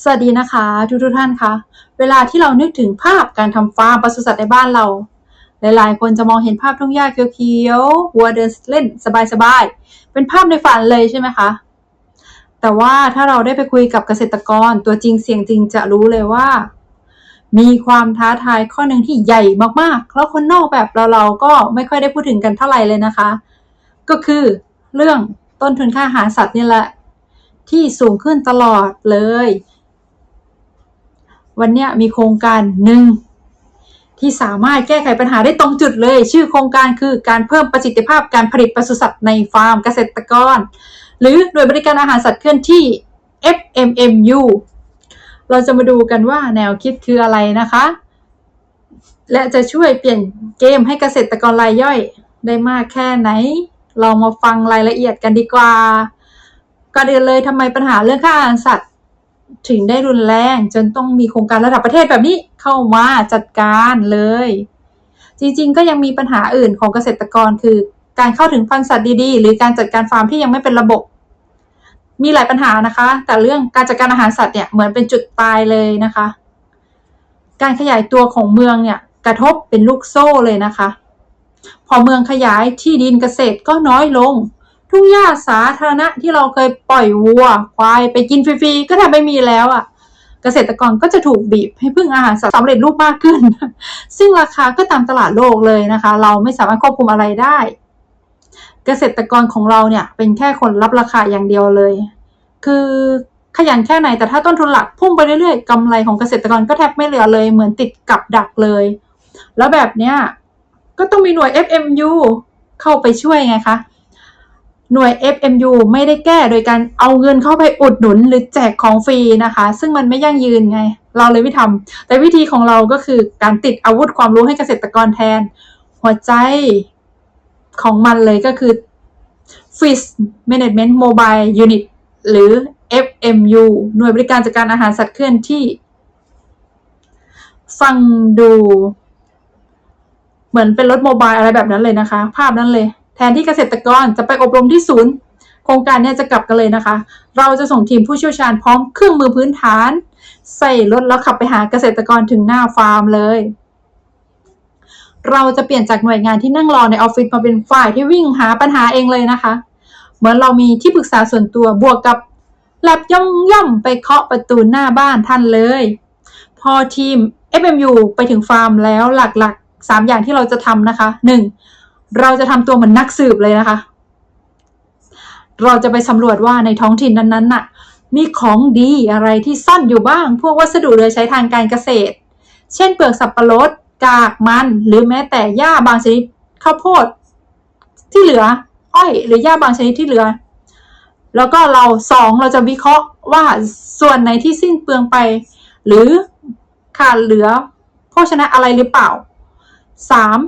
สวัสดีนะคะทุกทุกท่านคะเวลาที่เรานึกถึงภาพการทำฟาร์มปศุสัตว์ในบ้านเรา หลายๆ คนจะมองเห็นภาพทุ่งหญ้าเขียวๆวัวเดินเล่นสบายๆ เป็นภาพในฝันเลยใช่ไหมคะ แต่ว่าถ้าเราได้ไปคุยกับเกษตรกรตัวจริงเสียงจริงจะรู้เลยว่า มีความท้าทายข้อหนึ่งที่ใหญ่มากๆ แล้วคนนอกแบบเราเราๆก็ไม่ค่อยได้พูดถึงกันเท่าไหร่เลยนะคะ ก็คือเรื่องต้นทุนค่าอาหารสัตว์นี่แหละ ที่สูงขึ้นตลอดเลย วันนี้มีโครงการหนึ่งที่สามารถแก้ไขปัญหาได้ตรงจุดเลย ชื่อโครงการคือการเพิ่มประสิทธิภาพการผลิตปศุสัตว์ในฟาร์มเกษตรกร หรือหน่วยบริการอาหารสัตว์เคลื่อนที่ FMMU เราจะมาดูกันว่าแนวคิดคืออะไรนะคะ และจะช่วยเปลี่ยนเกมให้เกษตรกรรายย่อยได้มากแค่ไหน เรามาฟังรายละเอียดกันดีกว่าก่อนอื่นเลยทำไมปัญหาเรื่องค่าอาหารสัตว์ ถึงได้รุนแรงจนต้องมีโครงการระดับประเทศแบบนี้เข้ามาจัดการเลย จริงๆ ก็ยังมีปัญหาอื่นของเกษตรกรคือการเข้าถึงพันธุ์สัตว์ดีๆ หรือการจัดการฟาร์มที่ยังไม่เป็นระบบ มีหลายปัญหานะคะ แต่เรื่องการจัดการอาหารสัตว์เนี่ยเหมือนเป็นจุดตายเลยนะคะ การขยายตัวของเมืองเนี่ยกระทบเป็นลูกโซ่เลยนะคะ พอเมืองขยายที่ดินเกษตรก็น้อยลง ทุ่งหญ้าสาธารณะที่เราเคยปล่อยวัว ควายไปกินฟรีๆก็แทบไม่มีแล้วอะ่ะ เกษตรกรก็จะถูกบีบให้พึ่งอาหารสัตว์สำเร็จรูปมากขึ้น ซึ่งราคาก็ตามตลาดโลกเลยนะคะ เราไม่สามารถควบคุมอะไรได้ เกษตรกรของเราเนี่ยเป็นแค่คนรับราคาอย่างเดียวเลย คือขยันแค่ไหนแต่ถ้าต้นทุนหลักพุ่งไปเรื่อยๆกำไรของเกษตรกรก็แทบไม่เหลือเลย เหมือนติดกับดักเลย แล้วแบบเนี้ยก็ต้องมีหน่วย FMU เข้าไปช่วยไงคะ หน่วย FMU ไม่ได้แก้โดยการเอาเงินเข้าไปอุดหนุนหรือแจกของฟรีนะคะ ซึ่งมันไม่ยั่งยืนไง เราเลยไม่ทำแต่วิธีของเราก็คือการติดอาวุธความรู้ให้เกษตรกรแทน หัวใจของมันเลยก็คือ Fish Management Mobile Unit หรือ FMU หน่วยบริการจัดการอาหารสัตว์เคลื่อนที่ ฟังดู เหมือนเป็นรถโมบายอะไรแบบนั้นเลยนะคะ ภาพนั้นเลย ทนที่เกษตรกรจะไปอบรมที่ศูนย์ โครงการเนี้ยจะกลับกันเลยนะคะ เราจะส่งทีมผู้เชี่ยวชาญพร้อมเครื่องมือพื้นฐาน ใส่รถแล้วขับไปหาเกษตรกรถึงหน้าฟาร์มเลย เราจะเปลี่ยนจากหน่วยงานที่นั่งรอในออฟฟิศมาเป็นฝ่ายที่วิ่งหาปัญหาเองเลยนะคะ เหมือนเรามีที่ปรึกษาส่วนตัวบวกกับแลบย่องย่อมไปเคาะประตูหน้าบ้านท่านเลย พอทีม FMU ไปถึงฟาร์มแล้วหลักๆ 3 อย่างที่เราจะทำนะคะ 1. เราจะทำตัวเหมือนนักสืบเลยนะคะ เราจะไปสำรวจว่าในท้องถิ่นนั้นๆน่ะ มีของดีอะไรที่ซ่อนอยู่บ้าง พวกวัสดุเหลือใช้ทางการเกษตร เช่นเปลือกสับปะรดกากมัน หรือแม้แต่หญ้าบางชนิดข้าวโพด ที่เหลือ อ้อย หรือหญ้าบางชนิดที่เหลือ แล้วก็เราสองเราจะวิเคราะห์ว่าส่วนไหนที่สิ้นเปลืองไป หรือขาดเหลือโภชนะอะไรหรือเปล่าสาม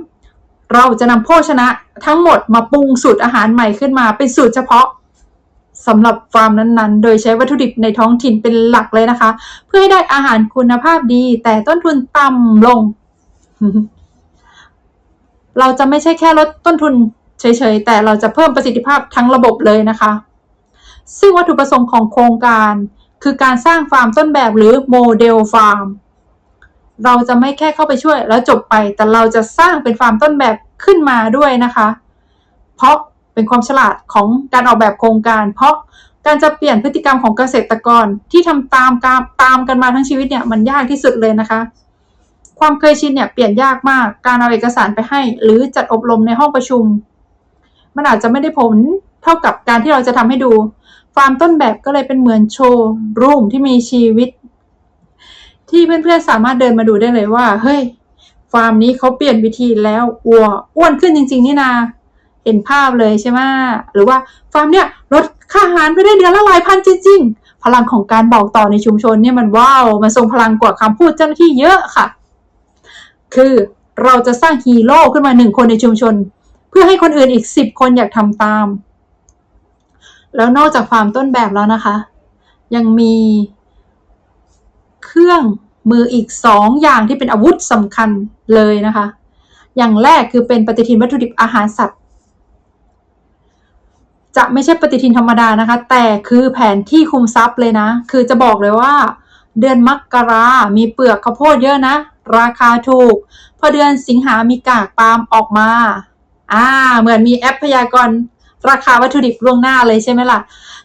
เราจะนำโภชนะทั้งหมดมาปรุงสูตรอาหารใหม่ขึ้นมา เป็นสูตรเฉพาะสำหรับฟาร์มนั้นๆ โดยใช้วัตถุดิบในท้องถิ่นเป็นหลักเลยนะคะ เพื่อให้ได้อาหารคุณภาพดี แต่ต้นทุนต่ำลง เราจะไม่ใช่แค่ลดต้นทุนเฉยๆ แต่เราจะเพิ่มประสิทธิภาพทั้งระบบเลยนะคะ ซึ่งวัตถุประสงค์ของโครงการ คือการสร้างฟาร์มต้นแบบหรือโมเดลฟาร์ม เราจะไม่แค่เข้าไปช่วยแล้วจบไป แต่เราจะสร้างเป็นฟาร์มต้นแบบขึ้นมาด้วยนะคะ เพราะเป็นความฉลาดของการออกแบบโครงการ เพราะการจะเปลี่ยนพฤติกรรมของเกษตรกรที่ทำตามการตามกันมาทั้งชีวิตเนี่ยมันยากที่สุดเลยนะคะ ความเคยชินเนี่ยเปลี่ยนยากมากการเอาเอกสารไปให้ หรือจัดอบรมในห้องประชุม มันอาจจะไม่ได้ผลเท่ากับการที่เราจะทำให้ดูฟาร์มต้นแบบก็เลยเป็นเหมือนโชว์รูมที่มีชีวิต ที่เพื่อนๆสามารถเดินมาดูได้เลยว่า เฮ้ย ฟาร์มนี้เขาเปลี่ยนวิธีแล้วอัวอ้วนขึ้นจริง ๆ นี่นาเห็นภาพเลยใช่ไหมหรือว่าฟาร์มเนี่ยลดค่าอาหารไปได้เดือนละหลายพันจริง ๆ พลังของการบอกต่อในชุมชนเนี่ยมันว้าวมันทรงพลังกว่าคำพูดเจ้าหน้าที่เยอะค่ะ คือเราจะสร้างฮีโร่ขึ้นมาหนึ่งคนในชุมชน เพื่อให้คนอื่นอีกสิบคนอยากทำตาม แล้วนอกจากฟาร์มต้นแบบแล้วนะคะ ยังมี เครื่องมืออีกสองอย่างที่เป็นอาวุธสำคัญเลยนะคะ อย่างแรกคือเป็นปฏิทินวัตถุดิบอาหารสัตว์ จะไม่ใช่ปฏิทินธรรมดานะคะ แต่คือแผนที่คุมทรัพย์เลยนะ คือจะบอกเลยว่า เดือนมกรามีเปลือกข้าวโพดเยอะนะ ราคาถูก พอเดือนสิงหามีกากปาล์มออกมา อ่า เหมือนมีแอปพยากรณ์ ราคาวัตถุดิบล่วงหน้าเลยใช่ไหมล่ะ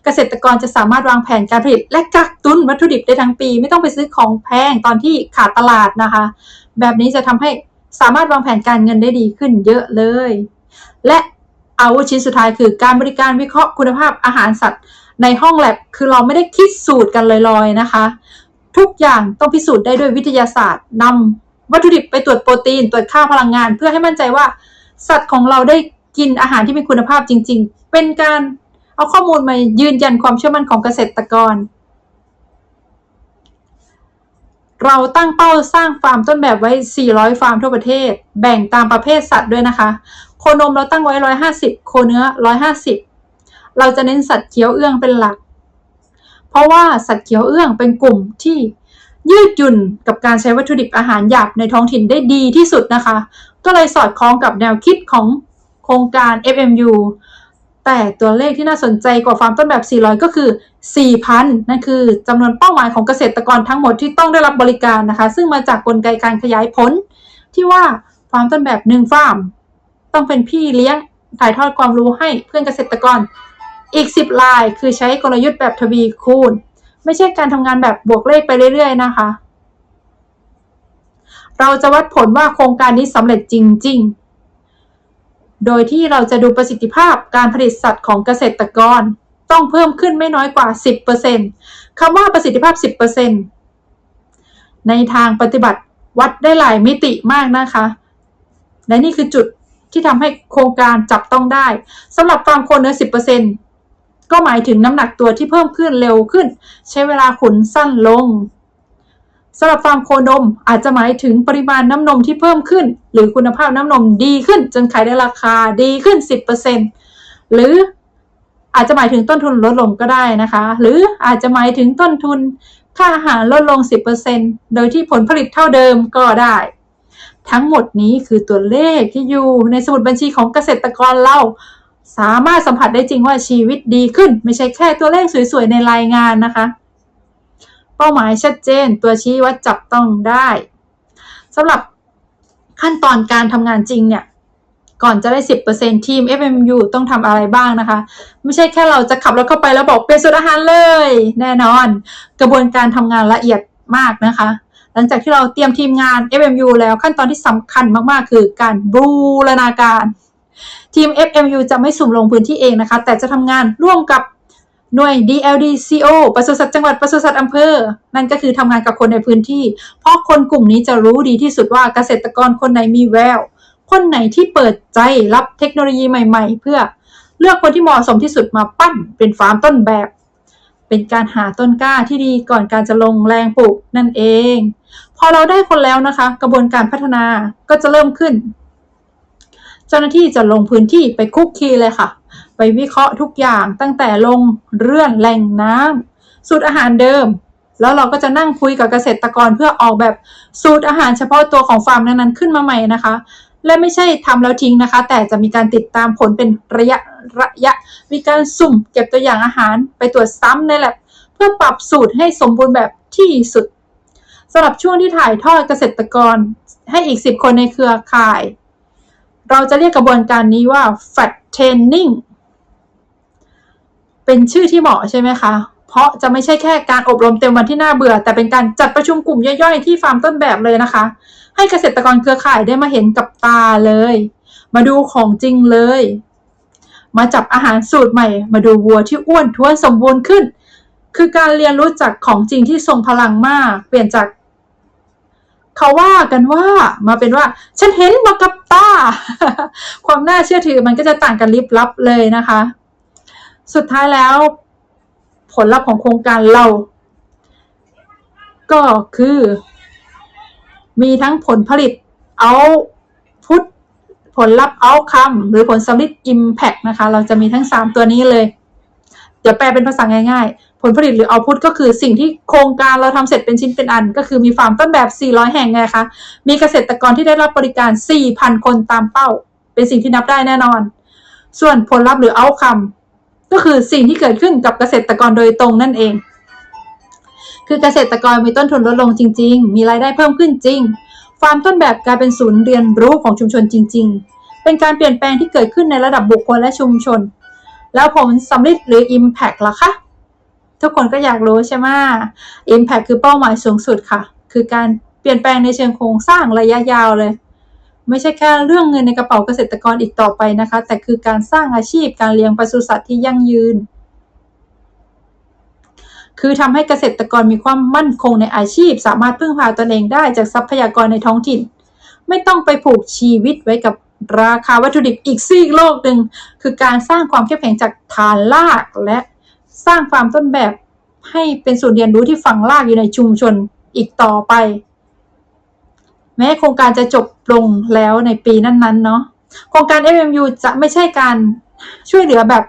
เกษตรกรจะสามารถวางแผนการผลิต และกักตุนวัตถุดิบได้ทั้งปี ไม่ต้องไปซื้อของแพงตอนที่ขาดตลาดนะคะ แบบนี้จะทำให้สามารถวางแผนการเงินได้ดีขึ้นเยอะเลย และอาวุธชิ้นสุดท้ายคือการบริการวิเคราะห์คุณภาพอาหารสัตว์ ในห้องแลบคือเราไม่ได้คิดสูตรกันลอยๆนะคะ ทุกอย่างต้องพิสูจน์ได้ด้วยวิทยาศาสตร์นำวัตถุดิบไปตรวจโปรตีน ตรวจค่าพลังงาน เพื่อให้มั่นใจว่า สัตว์ของเราได้ กินอาหารที่มีคุณภาพจริง ๆ เป็นการเอาข้อมูลมายืนยันความเชื่อมั่นของเกษตรกร เราตั้งเป้าสร้างฟาร์มต้นแบบไว้ 400 ฟาร์มทั่วประเทศ แบ่งตามประเภทสัตว์ด้วยนะคะ โคนมเราตั้งไว้ 150 โคเนื้อ 150 เราจะเน้นสัตว์เคี้ยวเอื้องเป็นหลัก เพราะว่าสัตว์เคี้ยวเอื้องเป็นกลุ่มที่ยืดหยุ่นกับการใช้วัตถุดิบอาหารหยาบในท้องถิ่นได้ดีที่สุดนะคะ ก็เลยสอดคล้องกับแนวคิดของ ครงการ FMU แต่ตัวเลขที่น่าสนใจกว่าฟาร์มต้นแบบ 400 ก็คือ 4,000 นั่นคือจำนวนเป้าหมายของเกษตรกรทั้งหมดที่ต้องได้รับบริการนะคะ ซึ่งมาจากกลไกการขยายผล ที่ว่าฟาร์มต้นแบบหนึ่งฟาร์มต้องเป็นพี่เลี้ยงถ่ายทอดความรู้ให้เพื่อนเกษตรกรอีก 10 ลาย คือใช้กลยุทธ์แบบทวีคูณ ไม่ใช่การทำงานแบบบวกเลขไปเรื่อยๆนะคะ เราจะวัดผลว่าโครงการนี้สำเร็จจริง ๆ โดยที่เราจะดูประสิทธิภาพการผลิตสัตว์ของเกษตรกร ต้องเพิ่มขึ้นไม่น้อยกว่า 10%คำว่าประสิทธิภาพ 10%ในทางปฏิบัติวัดได้หลายมิติมากนะคะ และนี่คือจุดที่ทำให้โครงการจับต้องได้สำหรับฟาร์มโคเนื้อ 10%ก็หมายถึงน้ำหนักตัวที่เพิ่มขึ้นเร็วขึ้น ใช้เวลาขุนสั้นลง สำหรับฟาร์มโคนมอาจจะหมายถึงปริมาณน้ำนมที่เพิ่มขึ้น หรือคุณภาพน้ำนมดีขึ้น จนขายได้ราคาดีขึ้น 10%หรืออาจจะหมายถึงต้นทุนลดลงก็ได้นะคะ หรืออาจจะหมายถึงต้นทุนค่าอาหารลดลง 10%โดยที่ผลผลิตเท่าเดิมก็ได้ ทั้งหมดนี้คือตัวเลขที่อยู่ในสมุดบัญชีของเกษตรกรเรา สามารถสัมผัสได้จริงว่าชีวิตดีขึ้น ไม่ใช่แค่ตัวเลขสวยๆในรายงานนะคะ เป้าหมายชัดเจน ตัวชี้วัดจับต้องได้สำหรับขั้นตอนการทำงานจริงเนี่ย ก่อนจะได้ 10%ทีม FMU ต้องทำอะไรบ้างนะคะ ไม่ใช่แค่เราจะขับรถเข้าไปแล้วบอกเปลี่ยนสูตรอาหารเลย แน่นอน กระบวนการทำงานละเอียดมากนะคะ หลังจากที่เราเตรียมทีมงาน FMU แล้วขั้นตอนที่สำคัญมากๆ คือการบูรณาการ ทีม FMU จะไม่สุ่มลงพื้นที่เองนะคะ แต่จะทำงานร่วมกับ หน่วย DLDCO ปศุสัตว์จังหวัดปศุสัตว์อำเภอ นั่นก็คือทำงานกับคนในพื้นที่ เพราะคนกลุ่มนี้จะรู้ดีที่สุดว่าเกษตรกรคนไหนมีแวว คนไหนที่เปิดใจรับเทคโนโลยีใหม่ ๆ เพื่อเลือกคนที่เหมาะสมที่สุดมาปั้นเป็นฟาร์มต้นแบบ เป็นการหาต้นกล้าที่ดีก่อนการจะลงแรงปลูกนั่นเอง พอเราได้คนแล้วนะคะ กระบวนการพัฒนาก็จะเริ่มขึ้น เจ้าหน้าที่จะลงพื้นที่ไปคุกคีเลยค่ะ ไปวิเคราะห์ทุกอย่างตั้งแต่ลงเรื่อนแหล่งน้ำสูตรอาหารเดิม แล้วเราก็จะนั่งคุยกับเกษตรกรเพื่อออกแบบสูตรอาหารเฉพาะตัวของฟาร์มนั้นๆขึ้นมาใหม่นะคะ และไม่ใช่ทำแล้วทิ้งนะคะ แต่จะมีการติดตามผลเป็นระยะระยะ มีการสุ่มเก็บตัวอย่างอาหารไปตรวจซ้ำในแลบเพื่อปรับสูตรให้สมบูรณ์แบบที่สุดสำหรับช่วงที่ถ่ายทอดเกษตรกรให้อีก 10 คนในเครือข่าย เราจะเรียกกระบวนการนี้ว่า fat training เป็นชื่อที่เหมาะใช่ไหมคะ เพราะจะไม่ใช่แค่การอบรมเต็มวันที่น่าเบื่อ แต่เป็นการจัดประชุมกลุ่มย่อยๆ ที่ฟาร์มต้นแบบเลยนะคะ ให้เกษตรกรเครือข่ายได้มาเห็นกับตาเลย มาดูของจริงเลย มาจับอาหารสูตรใหม่ มาดูวัวที่อ้วนท้วนสมบูรณ์ขึ้น คือการเรียนรู้จากของจริงที่ทรงพลังมาก เปลี่ยนจากเขาว่ากันว่ามาเป็นว่า ฉันเห็นมากับตา ความน่าเชื่อถือมันก็จะต่างกันลิบลับเลยนะคะ สุดท้ายแล้ว ผลลัพธ์ของโครงการเรา ก็คือ มีทั้งผลผลิตเอาพุทผลลัพธ์เอาคำหรือผลสำลิด Impact นะคะ เราจะมีทั้ง 3 ตัวนี้เลย เดี๋ยวแปลเป็นภาษาง่ายๆ ผลผลิตหรือเอาพุทก็คือสิ่งที่โครงการเราทำเสร็จเป็นชิ้นเป็นอัน ก็คือมีฟาร์มต้นแบบ 400 แห่งไงคะมีเกษตรกรที่ได้รับบริการ 4,000 คนตามเป้า เป็นสิ่งที่นับได้แน่นอน ส่วนผลลัพธ์หรือเอาคำ ก็คือสิ่งที่เกิดขึ้นกับเกษตรกรโดยตรงนั่นเอง คือเกษตรกรมีต้นทุนลดลงจริง ๆ มีรายได้เพิ่มขึ้นจริง ฟาร์มต้นแบบกลายเป็นศูนย์เรียนรู้ของชุมชนจริง ๆ เป็นการเปลี่ยนแปลงที่เกิดขึ้นในระดับบุคคลและชุมชน แล้วผลสำเร็จหรือ Impact ล่ะคะ ทุกคนก็อยากรู้ใช่ไหม Impact คือเป้าหมายสูงสุดค่ะ คือการเปลี่ยนแปลงในเชิงโครงสร้างระยะยาวเลย ไม่ใช่แค่เรื่องเงินในกระเป๋าเกษตรกรอีกต่อไปนะคะ แต่คือการสร้างอาชีพการเลี้ยงปศุสัตว์ที่ยั่งยืน คือทำให้เกษตรกรมีความมั่นคงในอาชีพ สามารถพึ่งพาตนเองได้จากทรัพยากรในท้องถิ่น ไม่ต้องไปผูกชีวิตไว้กับราคาวัตถุดิบอีกซีกโลกหนึ่งคือการสร้างความเข้มแข็งจากฐานรากและสร้างฟามต้นแบบให้เป็นศูนย์เรียนรู้ที่ฝังรากอยู่ในชุมชนอีกต่อไป แม้โครงการจะจบลงแล้วในปีนั้นๆเนาะโครงการ FMU จะไม่ใช่การช่วยเหลือแบบ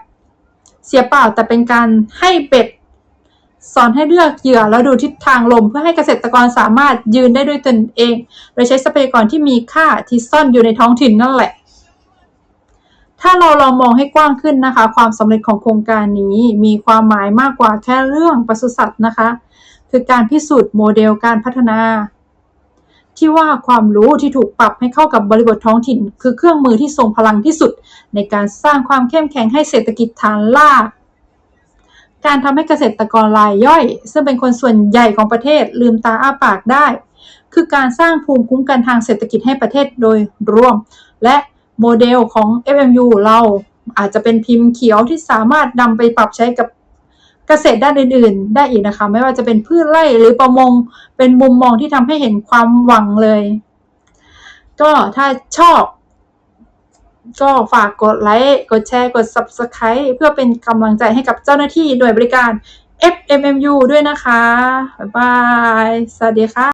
เสียเปล่า แต่เป็นการให้เบ็ดสอนให้เลือกเหยื่อแล้วดูทิศทางลม เพื่อให้เกษตรกรสามารถยืนได้ด้วยตนเอง โดยใช้ทรัพยากรที่มีค่าที่ซ่อนอยู่ในท้องถิ่นนั่นแหละ ถ้าเราลองมองให้กว้างขึ้นนะคะ ความสำเร็จของโครงการนี้มีความหมายมากกว่าแค่เรื่องปศุสัตว์นะคะ คือการพิสูจน์โมเดลการพัฒนา ที่ว่าความรู้ที่ถูกปรับให้เข้ากับบริบทท้องถิ่น คือเครื่องมือที่ทรงพลังที่สุด ในการสร้างความเข้มแข็งให้เศรษฐกิจฐานรากการทำให้เกษตรกรรายย่อย ซึ่งเป็นคนส่วนใหญ่ของประเทศลืมตาอ้าปากได้ คือการสร้างภูมิคุ้มกันทางเศรษฐกิจให้ประเทศโดยรวม และโมเดลของ FMU เราอาจจะเป็นพิมพ์เขียวที่สามารถนำไปปรับใช้กับ กษตรด้านอื่น ๆ ได้อีกนะคะ ไม่ว่าจะเป็นพืชไร่หรือประมงเป็นมุมมองที่ทำให้เห็นความหวังเลย ก็ถ้าชอบ ก็ฝากกดไลค์กดแชร์กด Subscribe เพื่อเป็นกำลังใจให้กับเจ้าหน้าที่หน่วยบริการ FMMU ด้วยนะคะ บ๊ายบาย สวัสดีค่ะ